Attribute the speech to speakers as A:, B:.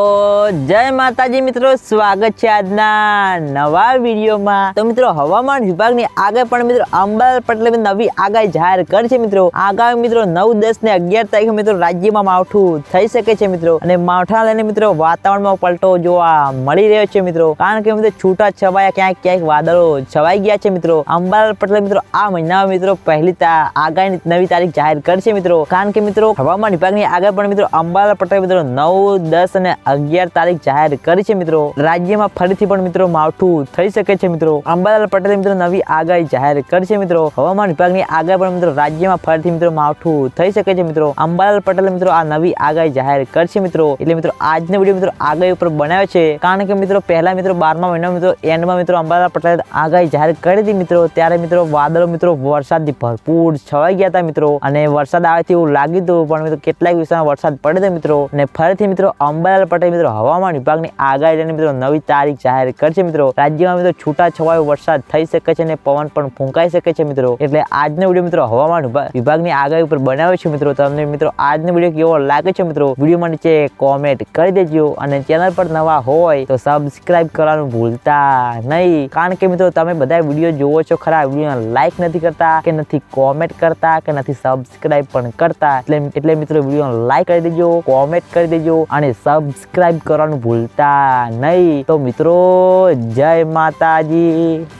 A: તો જય માતાજી મિત્રો, સ્વાગત છે આજના નવા વિડીયોમાં. તો મિત્રો, હવામાન વિભાગની આગળ પણ મિત્રો અંબાલાલ પટેલે નવી આગાહી જાહેર કરી મિત્રો. આગામી મિત્રો નવ, દસ ને અગિયાર તારીખે મિત્રો રાજ્યમાં માવઠું થઈ શકે છે મિત્રો. અને માવઠા લઈને મિત્રો વાતાવરણમાં પલટો જોવા મળી રહ્યો છે મિત્રો. કારણ કે મિત્રો છૂટા છવાયા ક્યાંક ક્યાંક વાદળો છવાઈ ગયા છે મિત્રો. અંબાલાલ પટેલે મિત્રો આ મહિનામાં મિત્રો પહેલી આગાહી નવી તારીખ જાહેર કરી છે મિત્રો. કારણ કે મિત્રો હવામાન વિભાગની આગળ પણ મિત્રો અંબાલાલ પટેલ મિત્રો નવ, દસ અને અગિયાર તારીખ જાહેર કરી છે મિત્રો. રાજ્યમાં ફરીથી પણ મિત્રો માવઠું થઈ શકે છે મિત્રો. અંબાલાલ પટેલે મિત્રો નવી આગાહી જાહેર કરી છે મિત્રો. હવામાન વિભાગની આગાહી પણ મિત્રો રાજ્યમાં ફરીથી મિત્રો માવઠું થઈ શકે છે મિત્રો. અંબાલાલ પટેલે મિત્રો આ નવી આગાહી જાહેર કરી છે મિત્રો. એટલે મિત્રો આજનો વીડિયો મિત્રો આગાહી ઉપર બનાવ્યો છે. કારણ કે મિત્રો પહેલા મિત્રો બારમા મહિના મિત્રો એન્ડમાં મિત્રો અંબાલાલ પટેલે આગાહી જાહેર કરી હતી મિત્રો. ત્યારે મિત્રો વાદળો મિત્રો વરસાદથી ભરપૂર છવાઈ ગયા હતા મિત્રો. અને વરસાદ આવે તેવું લાગ્યું હતું, પણ મિત્રો કેટલાક વિસ્તારમાં વરસાદ પડે છે મિત્રો. અને ફરીથી મિત્રો અંબાલાલ પટેલ મિત્રો હવામાન વિભાગની આગાહી લઈને મિત્રો નવી તારીખ જાહેર કરશે મિત્રો. રાજ્યમાં મિત્રો છૂટા છવાયો વરસાદ થઈ શકે છે અને પવન પણ ફૂંકાઈ શકે છે મિત્રો. એટલે આજનો વીડિયો મિત્રો હવામાન વિભાગની આગાહી ઉપર બનાવ્યો છે મિત્રો. તમને મિત્રો આજનો વીડિયો કેવો લાગે છે મિત્રો? વીડિયો નીચે કોમેન્ટ કરી દેજો અને ચેનલ પર નવા હોય તો સબસ્ક્રાઇબ કરવાનું ભૂલતા નહીં. કારણ કે મિત્રો તમે બધા વીડિયો જોવો છો ખરા વીડિયો લાઈક નથી કરતા, કે નથી કોમેન્ટ કરતા, કે નથી સબસ્ક્રાઇબ પણ કરતા. એટલે એટલે મિત્રો વીડિયો લાઈક કરી દેજો કોમેન્ટ કરી દેજો અને સબસ્ક્રાઇબ કરવાનું ભૂલતા નહીં. તો મિત્રો જય માતાજી.